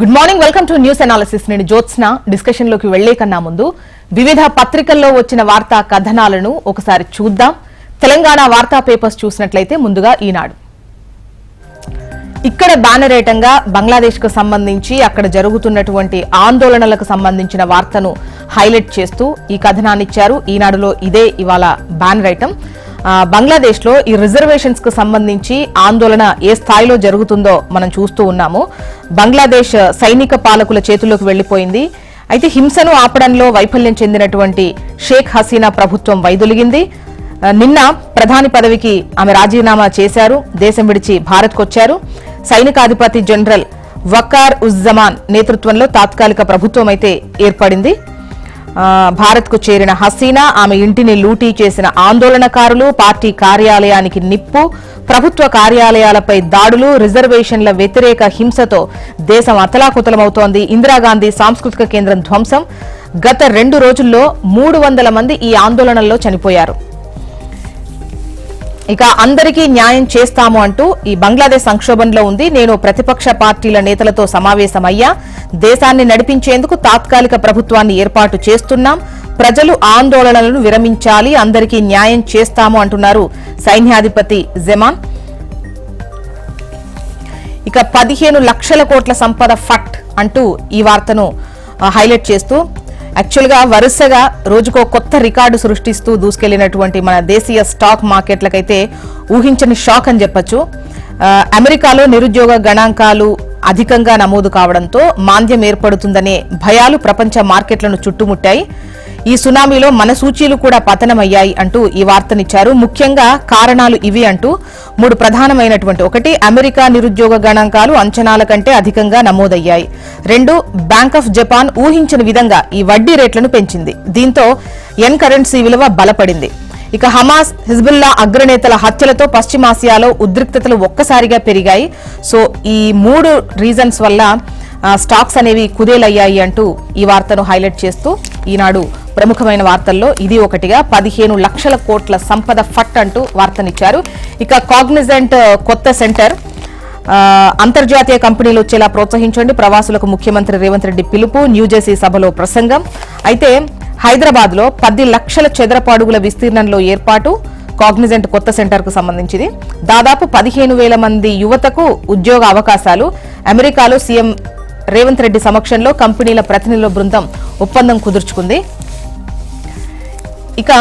Good morning welcome to news analysis నేను జ్యోత్స్న. డిస్కషన్లోకి వెళ్ళే కన్నా ముందు వివిధ పత్రికల్లో వచ్చిన వార్తా కథనాలను ఒకసారి చూద్దాం. తెలంగాణ వార్తా పేపర్స్ చూసినట్లయితే ముందుగా ఈనాడు. ఇక్కడ బ్యానరేటంగా బంగ్లాదేశ్కు సంబంధించి అక్కడ జరుగుతున్నటువంటి ఆందోళనలకు సంబంధించిన వార్తను హైలైట్ చేస్తూ ఈ కథనాన్నిచ్చారు. ఈనాడులో ఇదే ఇవాళ బ్యానర్ ఐటమ్ బంగ్లాదేశ్లో ఈ రిజర్వేషన్స్కు సంబంధించి ఆందోళన ఏ స్థాయిలో జరుగుతుందో మనం చూస్తూ ఉన్నాము. బంగ్లాదేశ్ సైనిక పాలకుల చేతుల్లోకి వెళ్ళిపోయింది అయితే హింసను ఆపడంలో వైఫల్యం చెందినటువంటి షేక్ హసీనా ప్రభుత్వం వైదొలిగింది. నిన్న ప్రధాని పదవికి ఆమె రాజీనామా చేశారు. దేశం విడిచి భారత్కొచ్చారు. సైనికాధిపతి జనరల్ వకార్ ఉజ్జమాన్ నేతృత్వంలో తాత్కాలిక ప్రభుత్వం అయితే ఏర్పడింది. భారత్కు చేరిన హసీనా ఆమె ఇంటిని లూటీ చేసిన ఆందోళనకారులు పార్టీ కార్యాలయానికి నిప్పు ప్రభుత్వ కార్యాలయాలపై దాడులు రిజర్వేషన్ల వ్యతిరేక హింసతో దేశం అతలాకుతలమవుతోంది. ఇందిరాగాంధీ సాంస్కృతిక కేంద్రం ధ్వంసం. గత రెండు రోజుల్లో మూడు వందల మంది ఈ ఆందోళనల్లో చనిపోయారు. ఇక అందరికీ న్యాయం చేస్తాము అంటూ ఈ బంగ్లాదేశ్ సంక్షోభంలో ఉంది. నేను ప్రతిపక్ష పార్టీల నేతలతో సమావేశమయ్యా. దేశాన్ని నడిపించేందుకు తాత్కాలిక ప్రభుత్వాన్ని ఏర్పాటు చేస్తున్నాం. ప్రజలు ఆందోళనలను విరమించాలి అందరికీ న్యాయం చేస్తాము అంటున్నారు సైన్యాధిపతి జమాన్. ఇక పదిహేను లక్షల కోట్ల సంపద ఫట్ అంటూ ఈ వార్తను హైలైట్ చేస్తూ యాక్చువల్గా వరుసగా రోజుకో కొత్త రికార్డు సృష్టిస్తూ దూసుకెళ్ళినటువంటి మన దేశీయ స్టాక్ మార్కెట్లకైతే ఊహించని షాక్ అని చెప్పొచ్చు. అమెరికాలో నిరుద్యోగ గణాంకాలు అధికంగా నమోదు కావడంతో మాంద్యం ఏర్పడుతుందనే భయాలు ప్రపంచ మార్కెట్లను చుట్టుముట్టాయి. ఈ సునామీలో మన సూచీలు కూడా పతనమయ్యాయి అంటూ ఈ వార్తనిచ్చారు. ముఖ్యంగా కారణాలు ఇవి అంటూ మూడు ప్రధానమైనటువంటి. ఒకటి అమెరికా నిరుద్యోగ గణాంకాలు అంచనాల కంటే అధికంగా నమోదయ్యాయి. రెండు బ్యాంక్ ఆఫ్ జపాన్ ఊహించిన విధంగా ఈ వడ్డీ రేట్లను పెంచింది. దీంతో ఎన్ కరెన్సీ విలువ బలపడింది. ఇక హమాస్ హిజ్బుల్లా అగ్రనేతల హత్యలతో పశ్చిమాసియాలో ఉద్రిక్తతలు ఒక్కసారిగా పెరిగాయి. సో ఈ మూడు రీజన్స్ వల్ల స్టాక్స్ అనేవి కుదేలయ్యాయి అంటూ ఈ వార్తను హైలైట్ చేస్తూ ఈనాడు ప్రముఖమైన వార్తల్లో ఇది ఒకటిగా పదిహేను లక్షల కోట్ల సంపద ఫట్ అంటూ వార్తనిచ్చారు. ఇక కాగ్నిజెంట్ కొత్త సెంటర్ అంతర్జాతీయ కంపెనీలు వచ్చేలా ప్రోత్సహించండి. ప్రవాసులకు ముఖ్యమంత్రి రేవంత్ రెడ్డి పిలుపు న్యూజెర్సీ సభలో ప్రసంగం. అయితే హైదరాబాద్లో పది లక్షల చదరపు అడుగుల విస్తీర్ణంలో ఏర్పాటు కాగ్నిజెంట్ కొత్త సెంటర్కు సంబంధించింది. దాదాపు పదిహేను వేల మంది యువతకు ఉద్యోగ అవకాశాలు. అమెరికాలో సీఎం రేవంత్ రెడ్డి సమక్షంలో కంపెనీల ప్రతినిధుల బృందం ఒప్పందం కుదుర్చుకుంది. ఇక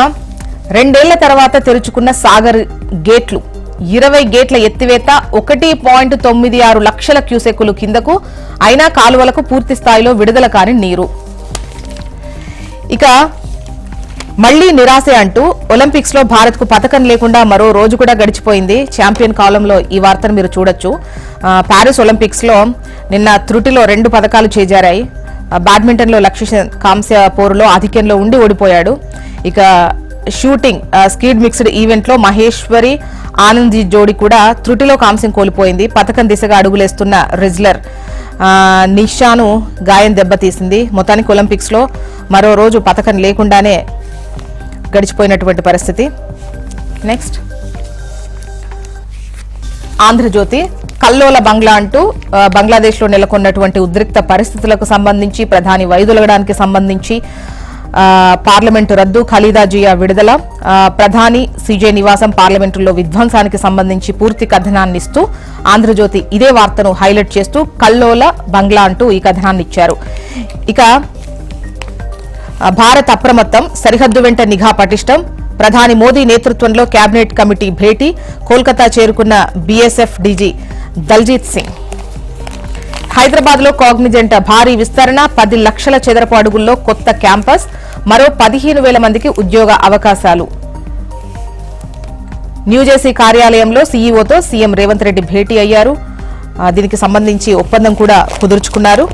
రెండేళ్ళ తర్వాత తెరుచుకున్న సాగర్ గేట్లు. ఇరవై గేట్ల ఎత్తివేత ఒకటి పాయింట్ తొమ్మిది ఆరు లక్షల క్యూసెక్కులు కిందకు అయినా కాలువలకు పూర్తి స్థాయిలో విడుదల కాని నీరు. ఇక మళ్ళీ నిరాశే అంటూ ఒలింపిక్స్లో భారత్కు పథకం లేకుండా మరో రోజు కూడా గడిచిపోయింది. ఛాంపియన్ కాలంలో ఈ వార్తను మీరు చూడొచ్చు. ప్యారిస్ ఒలింపిక్స్లో నిన్న త్రుటిలో రెండు పథకాలు చేజారాయి. బ్యాడ్మింటన్లో లక్ష్య కాంస్య పోరులో ఆధిక్యంలో ఉండి ఓడిపోయాడు. ఇక షూటింగ్ స్కీడ్ మిక్స్డ్ ఈవెంట్లో మహేశ్వరి ఆనంద్ జోడి కూడా త్రుటిలో కాంస్యం కోల్పోయింది. పథకం దిశగా అడుగులేస్తున్న రెజ్లర్ నిషాను గాయం దెబ్బతీసింది. మొత్తానికి ఒలింపిక్స్లో మరో రోజు పథకం లేకుండానే గడిచిపోయినటువంటి పరిస్థితి. నెక్స్ట్ ఆంధ్రజ్యోతి కల్లోల బంగ్లా అంటూ బంగ్లాదేశ్లో నెలకొన్నటువంటి ఉద్రిక్త పరిస్థితులకు సంబంధించి ప్రధాని వైదొలగడానికి సంబంధించి పార్లమెంటు రద్దు ఖలీదా జియా విడుదల. ప్రధాని సిజే నివాసం పార్లమెంటులో విధ్వంసానికి సంబంధించి పూర్తి కథనాన్ని ఇస్తూ ఆంధ్రజ్యోతి ఇదే వార్తను హైలైట్ చేస్తూ కల్లోల బంగ్లా అంటూ ఈ కథనాన్ని ఇచ్చారు. ఇక భారత్ అప్రమత్తం సరిహద్దు వెంట నిఘా పటిష్టం. ప్రధాని మోదీ నేతృత్వంలో కేబినెట్ కమిటీ భేటీ. కోల్కతా చేరుకున్న బీఎస్ఎఫ్ డీజీ దల్జీత్ సింగ్. హైదరాబాద్లో కాగ్నిజెంట్ భారీ విస్తరణ పది లక్షల చదరపు అడుగుల్లో కొత్త క్యాంపస్ మరో పదిహేను వేల మందికి ఉద్యోగ అవకాశాలు. న్యూజెర్సీ కార్యాలయంలో సీఈఓతో సీఎం రేవంత్ రెడ్డి భేటీ అయ్యారు. దీనికి సంబంధించి ఒప్పందం కూడా కుదుర్చుకున్నారు.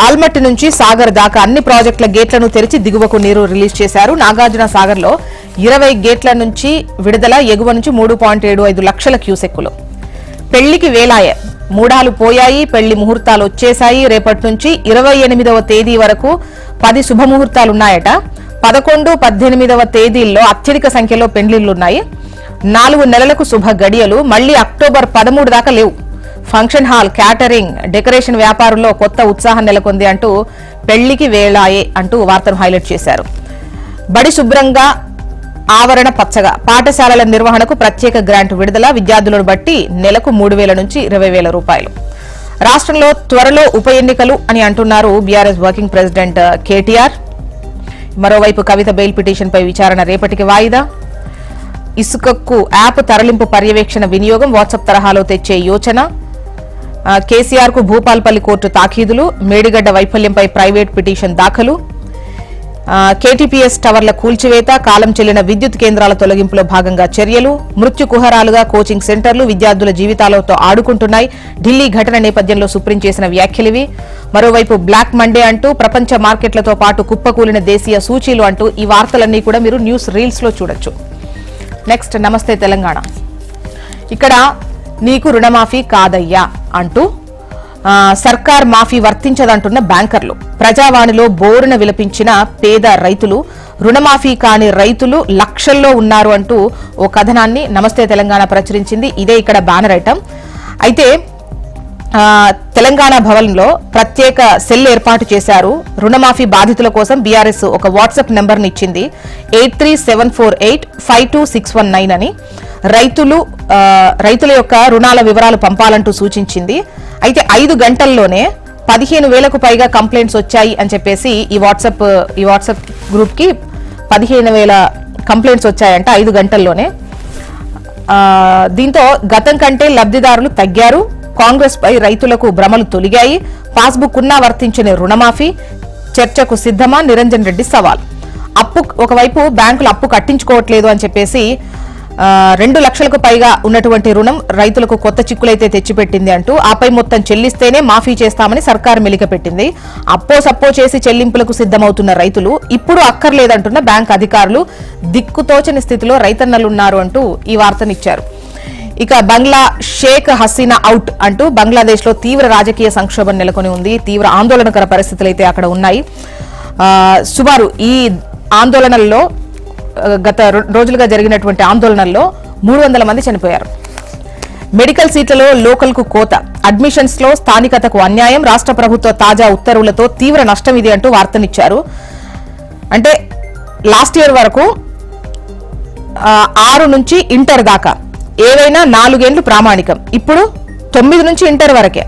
ఆల్మట్టి నుంచి సాగర్ దాకా అన్ని ప్రాజెక్టుల గేట్లను తెరిచి దిగువకు నీరు రిలీజ్ చేశారు. నాగార్జున సాగర్లో ఇరవై గేట్ల నుంచి విడుదల ఎగువ నుంచి మూడు పాయింట్ ఏడు ఐదు లక్షల క్యూసెక్కులు. పెళ్ళికి వేలాయ మూడాలు పోయాయి పెళ్ళి ముహూర్తాలు వచ్చేశాయి. రేపటి నుంచి ఇరవై ఎనిమిదవ తేదీ వరకు పది శుభముహూర్తాలున్నాయట. పదకొండు పద్దెనిమిదవ తేదీల్లో అత్యధిక సంఖ్యలో పెండ్లిళ్ళున్నాయి. నాలుగు నెలలకు శుభ గడియలు మళ్ళీ అక్టోబర్ పదమూడు దాకా లేవు. ఫంక్షన్ హాల్ క్యాటరింగ్ డెకరేషన్ వ్యాపారంలో కొత్త ఉత్సాహం నెలకొంది అంటూ పెళ్ళికి వేళాయే అంటూ వార్తను హైలైట్ చేశారు. బడి శుభ్రంగా ఆవరణ పచ్చగా పాఠశాలల నిర్వహణకు ప్రత్యేక గ్రాంట్ విడుదల విద్యార్థులను బట్టి నెలకు మూడు వేల నుంచి ఇరవై వేల రూపాయలు. రాష్ట్రంలో త్వరలో ఉప ఎన్నికలు అని అంటున్నారు బీఆర్ఎస్ వర్కింగ్ ప్రెసిడెంట్ కేటీఆర్. మరోవైపు కవిత బెయిల్ పిటిషన్పై విచారణ రేపటికి వాయిదా. ఇసుకకు యాప్ తరలింపు పర్యవేక్షణ వినియోగం వాట్సాప్ తరహాలో తెచ్చే యోచన. కేసీఆర్కు భూపాల్పల్లి కోర్టు తాకీదులు మేడిగడ్డ వైఫల్యంపై ప్రైవేట్ పిటిషన్ దాఖలు. కేటీపీఎస్ టవర్ల కూల్చివేత కాలం చెల్లిన విద్యుత్ కేంద్రాల తొలగింపులో భాగంగా చర్యలు మృత్యు కుహరాలుగా కోచింగ్ సెంటర్లు విద్యార్థుల జీవితాలతో ఆడుకుంటున్నాయి. ఢిల్లీ ఘటన నేపథ్యంలో సుప్రీం చేసిన వ్యాఖ్యలివి మరోవైపు బ్లాక్ మండే అంటూ ప్రపంచ మార్కెట్లతో పాటు కుప్పకూలిన దేశీయ సూచీలు అంటూ ఈ వార్తలన్నీ కూడా మీరు న్యూస్ రీల్స్లో చూడొచ్చు. నెక్స్ట్ నమస్తే తెలంగాణ. ఇక్కడ నీకు రుణమాఫీ కాదయ్యా అంటూ సర్కార్ మాఫీ వర్తించదంటున్న బ్యాంకర్లు. ప్రజావాణిలో బోరున విలపించిన పేద రైతులు రుణమాఫీ కాని రైతులు లక్షల్లో ఉన్నారు అంటూ ఓ కథనాన్ని నమస్తే తెలంగాణ ప్రచురించింది. ఇదే ఇక్కడ బ్యానర్ ఐటమ్. అయితే తెలంగాణ భవన్లో ప్రత్యేక సెల్ ఏర్పాటు చేశారు. రుణమాఫీ బాధితుల కోసం బీఆర్ఎస్ ఒక వాట్సాప్ నెంబర్ని ఇచ్చింది eight three seven four eight five two six one nine అని. రైతులు రైతుల యొక్క రుణాల వివరాలు పంపాలంటూ సూచించింది. అయితే ఐదు గంటల్లోనే పదిహేను వేలకు పైగా కంప్లైంట్స్ వచ్చాయి అని చెప్పేసి ఈ వాట్సాప్ ఈ వాట్సాప్ గ్రూప్కి పదిహేను వేల కంప్లైంట్స్ వచ్చాయంట ఐదు గంటల్లోనే. ఆ, దీంతో గతం కంటే లబ్ధిదారులు తగ్గారు. కాంగ్రెస్ పై రైతులకు భ్రమలు తొలిగాయి. పాస్బుక్ ఉన్నా వర్తించని రుణమాఫీ చర్చకు సిద్ధమా? నిరంజన్ రెడ్డి సవాల్. అప్పు ఒకవైపు బ్యాంకులు అప్పు కట్టించుకోవట్లేదు అని చెప్పేసి రెండు లక్షలకు పైగా ఉన్నటువంటి రుణం రైతులకు కొత్త చిక్కులైతే తెచ్చిపెట్టింది అంటూ ఆపై మొత్తం చెల్లిస్తేనే మాఫీ చేస్తామని సర్కారు మెలికపెట్టింది అప్పో సప్పో చేసి చెల్లింపులకు సిద్ధమవుతున్న రైతులు ఇప్పుడు అక్కర్లేదంటున్న బ్యాంక్ అధికారులు దిక్కుతోచని స్థితిలో రైతన్నలున్నారు అంటూ ఈ వార్తనిచ్చారు. ఇక బంగ్లా షేక్ హసీనా అవుట్ అంటూ బంగ్లాదేశ్లో తీవ్ర రాజకీయ సంక్షోభం నెలకొని ఉంది. తీవ్ర ఆందోళనకర పరిస్థితులు అయితే అక్కడ ఉన్నాయి. సుమారు ఈ ఆందోళనల్లో గత రోజులుగా జరిగినటువంటి ఆందోళనల్లో మూడు వందల మంది చనిపోయారు. మెడికల్ సీట్లలో లోకల్కు కోత అడ్మిషన్స్లో స్థానికతకు అన్యాయం రాష్ట్ర ప్రభుత్వ తాజా ఉత్తర్వులతో తీవ్ర నష్టం ఇది అంటూ వార్తనిచ్చారు. అంటే లాస్ట్ ఇయర్ వరకు ఆరు నుంచి ఇంటర్ దాకా ఏవైనా నాలుగేండ్లు ప్రామాణికం. ఇప్పుడు తొమ్మిది నుంచి ఇంటర్ వరకే.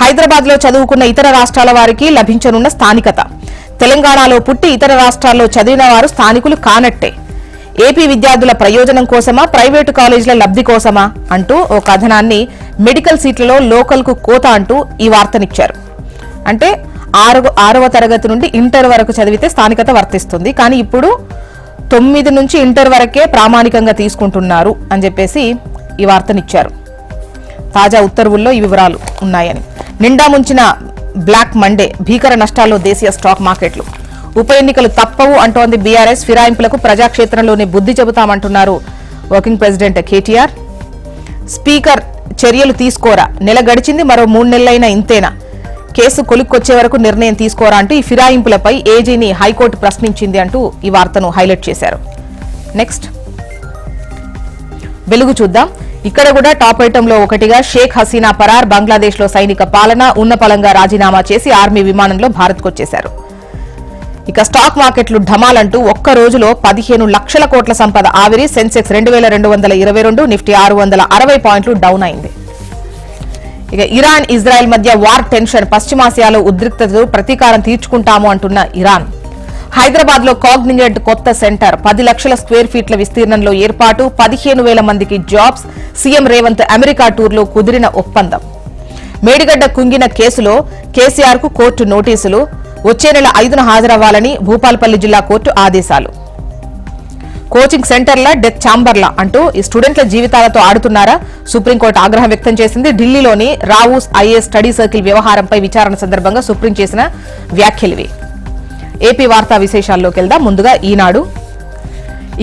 హైదరాబాద్లో చదువుకున్న ఇతర రాష్ట్రాల వారికి లభించనున్న స్థానికత. తెలంగాణలో పుట్టి ఇతర రాష్ట్రాల్లో చదివిన వారు స్థానికులు కానట్టే. ఏపీ విద్యార్థుల ప్రయోజనం కోసమా ప్రైవేటు కాలేజీల లబ్ధి కోసమా అంటూ ఓ కథనాన్ని మెడికల్ సీట్లలో లోకల్కు కోత అంటూ ఈ వార్తనిచ్చారు. అంటే ఆరు ఆరవ తరగతి నుండి ఇంటర్ వరకు చదివితే స్థానికత వర్తిస్తుంది. కానీ ఇప్పుడు తొమ్మిది నుంచి ఇంటర్ వరకే ప్రామాణికంగా తీసుకుంటున్నారు అని చెప్పేసి ఈ వార్తనిచ్చారు. తాజా ఉత్తర్వుల్లో ఈ వివరాలు ఉన్నాయని. నిండా ముంచిన బ్లాక్ మండే భీకర నష్టాల్లో దేశీయ స్టాక్ మార్కెట్లు. ఉప ఎన్నికలు తప్పవు అంటోంది బీఆర్ఎస్ ఫిరాయింపులకు ప్రజాక్షేత్రంలోనే బుద్ధి చెబుతామంటున్నారు వర్కింగ్ ప్రెసిడెంట్ కేటీఆర్. స్పీకర్ చర్యలు తీసుకోరా? నెల గడిచింది మరో మూడు నెలలైనా ఇంతేనా? కేసు కొలుక్కొచ్చే వరకు నిర్ణయం తీసుకోరా అంటూ ఈ ఫిరాయింపులపై ఏజీని హైకోర్టు ప్రశ్నించింది అంటూ ఈ వార్తను హైలైట్ చేశారు. నెక్స్ట్. వెలుగు చూద్దాం. ఇక్కడ కూడా టాప్ ఐటంలో ఒకటిగా షేక్ హసీనా పరార్ బంగ్లాదేశ్లో సైనిక పాలన ఉన్నపలంగా రాజీనామా చేసి ఆర్మీ విమానంలో భారత్కు వచ్చేశారు ఇక స్టాక్ మార్కెట్లు ఢమాలంటూ ఒక్క రోజులో పదిహేను లక్షల కోట్ల సంపద ఆవిరి సెన్సెక్స్ రెండు వేల రెండు వందల ఇరవై రెండు నిఫ్టీ ఆరు వందల అరవై పాయింట్లు డౌన్ అయింది. ఇక ఇరాన్ ఇజ్రాయెల్ మధ్య వార్ టెన్షన్ పశ్చిమాసియాలో ఉద్రిక్తతలు ప్రతీకారం తీర్చుకుంటాము అంటున్న ఇరాన్. హైదరాబాద్లో కాగ్నిజెంట్ కొత్త సెంటర్. పది లక్షల స్క్వేర్ ఫీట్ల విస్తీర్ణంలో ఏర్పాటు పదిహేను వేల మందికి జాబ్స్ సీఎం రేవంత్ అమెరికా టూర్లో కుదిరిన ఒప్పందం. మేడిగడ్డ కుంగిన కేసులో కేసీఆర్కు కోర్టు నోటీసులు వచ్చే నెల ఐదున హాజరవ్వాలని భూపాలపల్లి జిల్లా కోర్టు ఆదేశాలు. కోచింగ్ సెంటర్ల డెత్ ఛాంబర్ల అంటూ ఈ స్టూడెంట్ల జీవితాలతో ఆడుతున్నారా? సుప్రీంకోర్టు ఆగ్రహం వ్యక్తం చేసింది. ఢిల్లీలోని రావూస్ ఐఏఎస్ స్టడీ సర్కిల్ వ్యవహారంపై విచారణ సందర్భంగా సుప్రీం చేసిన వ్యాఖ్యలివి. ఏపీ వార్తా విశేషాల్లోకి వెళ్దాం. ముందుగా ఈనాడు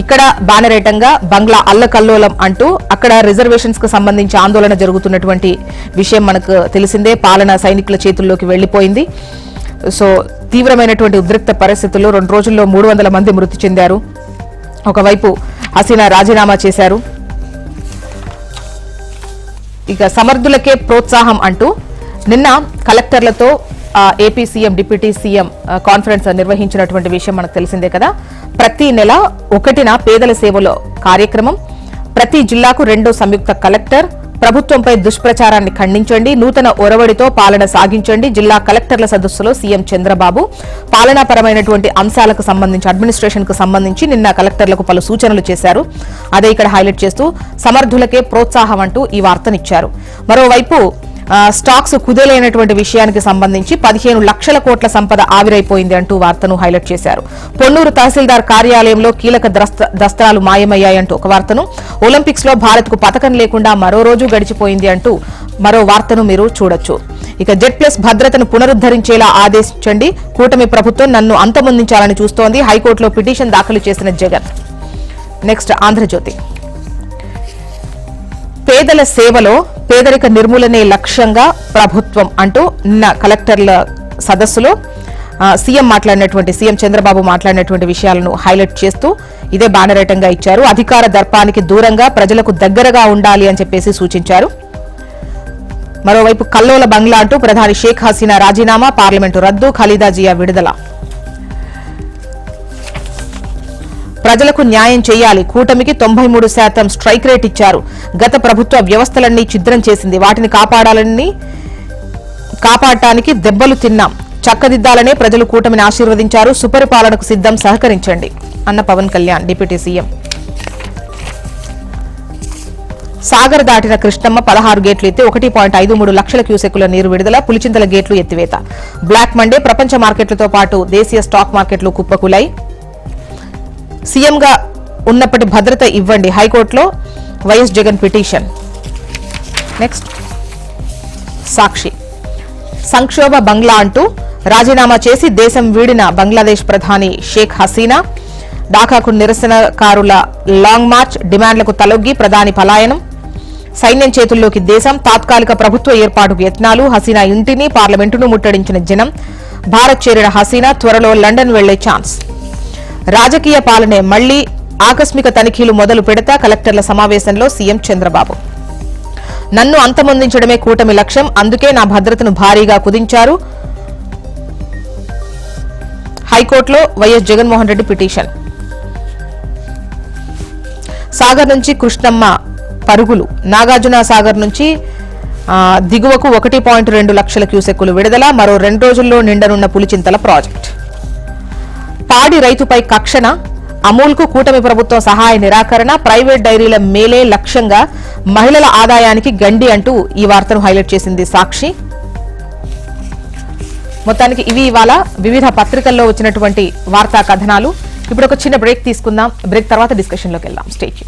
ఇక్కడ బానరేటంగా బంగ్లా అల్లకల్లోలం అంటూ అక్కడ రిజర్వేషన్స్కు సంబంధించి ఆందోళన జరుగుతున్నటువంటి విషయం మనకు తెలిసిందే. పాలన సైనికుల చేతుల్లోకి వెళ్ళిపోయింది సో తీవ్రమైనటువంటి ఉద్రిక్త పరిస్థితుల్లో రెండు రోజుల్లో మూడు వందల మంది మృతి చెందారు. ఒకవైపు హసీనా రాజీనామా చేశారు. ఇక సమర్థులకే ప్రోత్సాహం అంటూ నిన్న కలెక్టర్లతో AP CM deputy CM conference నిర్వహించినటువంటి విషయం మనకు తెలిసిందే కదా. ప్రతి నెల ఒకటిన పేదల సేవలో కార్యక్రమం. ప్రతి జిల్లాకు రెండో సంయుక్త కలెక్టర్. ప్రభుత్వంపై దుష్ప్రచారాన్ని ఖండించండి. నూతన ఒరవడితో పాలన సాగించండి. జిల్లా కలెక్టర్ల సదస్సులో సీఎం చంద్రబాబు. పాలనాపరమైనటువంటి అంశాలకు సంబంధించి అడ్మినిస్ట్రేషన్కు సంబంధించి నిన్న కలెక్టర్లకు పలు సూచనలు చేశారు. అదే ఇక్కడ హైలైట్ చేస్తూ సమర్థులకే ప్రోత్సాహం అంటూ ఈ వార్తనిచ్చారు. మరోవైపు స్టాక్స్ కుదేలైనటువంటి విషయానికి సంబంధించి పదిహేను లక్షల కోట్ల సంపద ఆవిరైపోయింది అంటూ వార్తను హైలైట్ చేశారు. పొన్నూరు తహసీల్దార్ కార్యాలయంలో కీలక దస్త్రాలు మాయమయ్యాయంటూ ఒక వార్తను. ఒలింపిక్స్లో భారత్కు పథకం లేకుండా మరో రోజు గడిచిపోయింది అంటూ మరో వార్తను మీరు చూడొచ్చు. ఇక జెడ్ ప్లస్ భద్రతను పునరుద్ధరించేలా ఆదేశించండి. కూటమి ప్రభుత్వం నన్ను అంతమొందించాలని చూస్తోంది. హైకోర్టులో పిటిషన్ దాఖలు చేసిన జగన్. నెక్స్ట్ ఆంధ్రజ్యోతి. పేదల సేవలో పేదరిక నిర్మూలనే లక్ష్యంగా ప్రభుత్వం అంటూ నిన్న కలెక్టర్ల సదస్సులో సీఎం మాట్లాడినటువంటి సీఎం చంద్రబాబు మాట్లాడినటువంటి విషయాలను హైలైట్ చేస్తూ ఇదే బానరేటంగా ఇచ్చారు. అధికార దర్పానికి దూరంగా ప్రజలకు దగ్గరగా ఉండాలి అని చెప్పేసి సూచించారు. మరోవైపు కల్లోల బంగ్లా అంటూ ప్రధాని షేక్ హసీనా రాజీనామా పార్లమెంటు రద్దు ఖలీదా జియా విడుదల ప్రజలకు న్యాయం చేయాలి. కూటమికి తొంభై మూడు శాతం స్ట్రైక్ రేట్ ఇచ్చారు. గత ప్రభుత్వ వ్యవస్థలన్నీ ఛిద్రం చేసింది. వాటిని కాపాడాలని కాపాడటానికి దెబ్బలు తిన్నాం. చక్కదిద్దాలనే ప్రజలు కూటమిని ఆశీర్వదించారు. సుపరిపాలనకు సిద్ధం. సహకరించండి. అన్న పవన్ కళ్యాణ్ డిప్యూటీ సీఎం. సాగర్ దాటిన కృష్ణమ్మ పదహారు గేట్లు ఎత్తి ఒకటి పాయింట్ ఐదు మూడు లక్షల క్యూసెక్కుల నీరు విడుదల పులిచింతల గేట్లు ఎత్తివేత. బ్లాక్ మండే ప్రపంచ మార్కెట్లతో పాటు దేశీయ స్టాక్ మార్కెట్లు కుప్పకులై సీఎంగా ఉన్నప్పటి భద్రత ఇవ్వండి హైకోర్టులో. YS Jagan petition. Next. Sakshi. సంక్షోభ బంగ్లా అంటూ రాజీనామా చేసి దేశం వీడిన బంగ్లాదేశ్ ప్రధాని షేక్ హసీనా ఢాకాకు నిరసనకారుల లాంగ్ మార్చ్ డిమాండ్లకు తలొగ్గి ప్రధాని పలాయనం సైన్యం చేతుల్లోకి దేశం తాత్కాలిక ప్రభుత్వ ఏర్పాటుకు యత్నాలు హసీనా ఇంటిని పార్లమెంటును ముట్టడించిన జనం భారత్ చేరిన హసీనా త్వరలో లండన్ వెళ్ళే ఛాన్స్. రాజకీయ పాలనే మళ్ళీ ఆకస్మిక తనిఖీలు మొదలు పెడతా కలెక్టర్ల సమావేశంలో సీఎం చంద్రబాబు. నన్ను అంతమొందించడమే కూటమి లక్ష్యం అందుకే నా భద్రతను భారీగా కుదించారు హైకోర్టులో వైఎస్ జగన్మోహన్ రెడ్డి పిటిషన్. సాగర్ నుంచి కృష్ణమ్మ పరుగులు నాగార్జున సాగర్ నుంచి దిగువకు ఒకటి పాయింట్ రెండు లక్షల క్యూసెక్కులు విడుదల మరో రెండు రోజుల్లో నిండనున్న పులిచింతల ప్రాజెక్ట్. పాడి రైతుపై కక్షణ అమూల్కు కూటమి ప్రభుత్వం సహాయ నిరాకరణ ప్రైవేట్ డైరీల మేలే లక్ష్యంగా మహిళల ఆదాయానికి గండి అంటూ ఈ వార్తను హైలైట్ చేసింది సాక్షి. మొత్తానికి ఇవి ఇవాళ వివిధ పత్రికల్లో వచ్చినటువంటి వార్తా కథనాలు. ఇప్పుడు ఒక చిన్న బ్రేక్ తీసుకుందాం. బ్రేక్ తర్వాత డిస్కషన్లోకి వెళ్దాం. స్టేట్యూ